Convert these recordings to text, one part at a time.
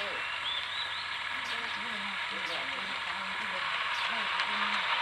Thank you.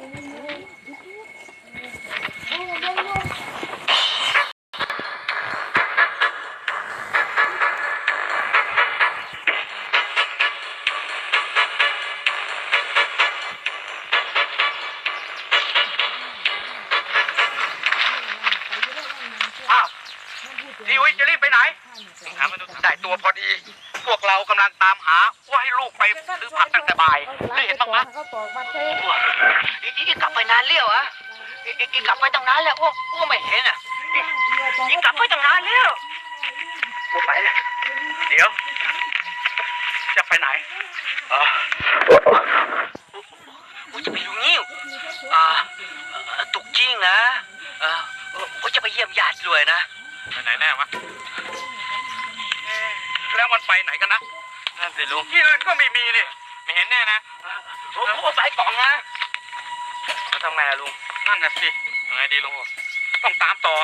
อ้าวพี่อุ้ยจะรีบไปไหน ได้ตัวพอดี พวกเรากำลังตามหาว่าให้ลูกไปซื้อผักตั้งแต่บ่ายได้เห็นบ้างไหมเขาตอกมาเต้อีกกลับไปนานเลี้ยวอะอีกกลับไปตั้งนานแล้วอ้วอ้วไม่เห็นอะอีกกลับไปตั้งนานแล้วอ้วไปแหละเดี๋ยว จะไปไหนเอออ้วจะไปดูงิ้วอ่าตุกจริงนะเอออ้วจะไปเยี่ยมญาติด้วยนะไปไหนแน่วะ แล้วมันไปไหนกันนะนั่นสิลุงที่อื่นก็ไม่มีนี่ไม่เห็นแน่นะโอ้โหสายกล่องนะแล้วทำไงอะลุงนั่นน่ะสิยังไงดีลุงต้องตามต่อ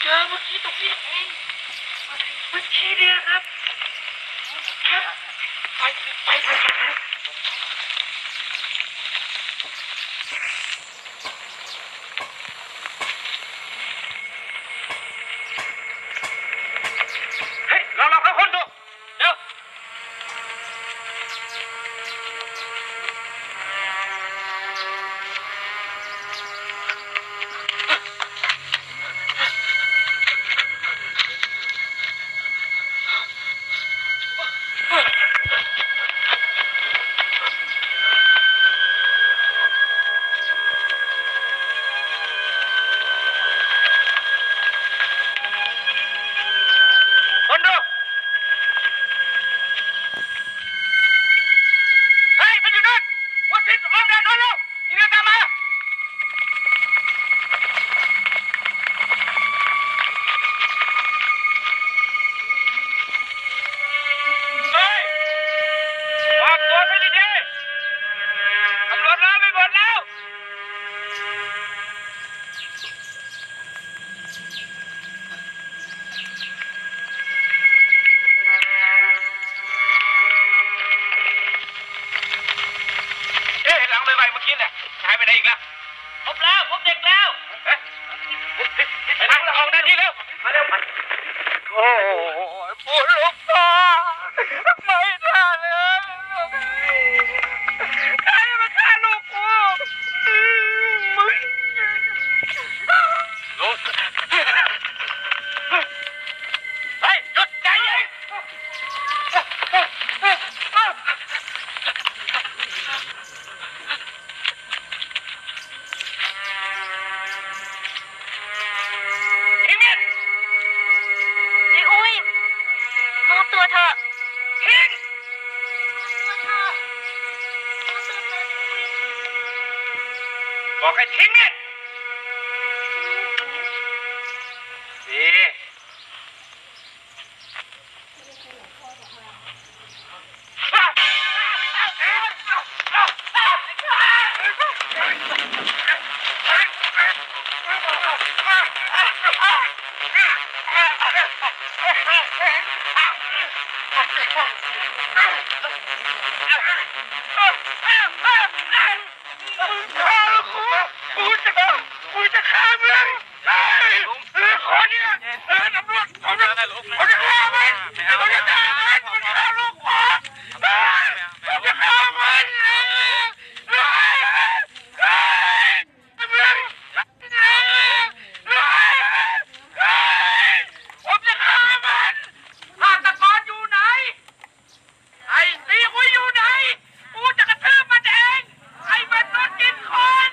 เจอเมื่อกี้ตรงนี้เองเมื่อกี้เนี่ยครับครับไปไปไป วางตัวซะดีๆตำรวจมาไม่หมดแล้ว เอ๊ะหลังใหม่ๆเมื่อกี้เนี่ยหายไปไหนอีกแล้วพบแล้วพบเด็กแล้วเอ๊ะไปทางออกหน้าที่เร็ว มาเร็วมาโอ้ยปวดลูกตาไม่ คนเนี่ยเออตำรวจผมจะผมจะฆ่ามันผมจะฆ่ามันมันฆ่าลูกผมผมจะฆ่ามันผมจะฆ่ามันฆาตกรอยู่ไหน ไอ้ตีหุยอยู่ไหน กูจะกระทืบมันเอง ไอ้มันนดกินคน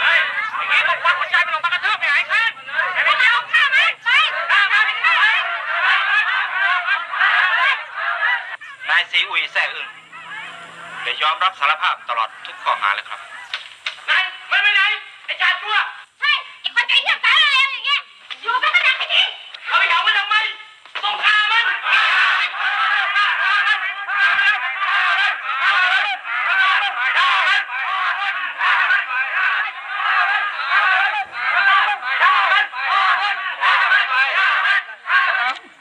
เฮ้ยอย่างนี้ต้องควักหัวใจมันออกมากระทืบไปไหนข้างไอ้เจ้าฆ่ามันไปฆ่ามันฆ่ามัน นายซีอุยแซ่อึ้งได้ยอมรับสารภาพตลอดทุกข้อหาเลยครับไหนมันไปไหนไอ้จานชั่วใช่ไอ้คนใจเที่ยงสารเลวอย่างเงี้ยอยู่ไม่ขนาดนี้เอาไปเอามันทำไมต้องฆ่ามัน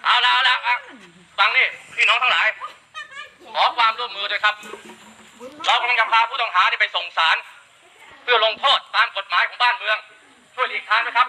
เอาละเอาละอะฟังนี่พี่น้องทั้งหลายขอความร่วมมือด้วยครับเรากำลังจะพาผู้ต้องหานี้ไปส่งศาลเพื่อลงโทษตามกฎหมายของบ้านเมือง ช่วยหลีกทางด้วยครับ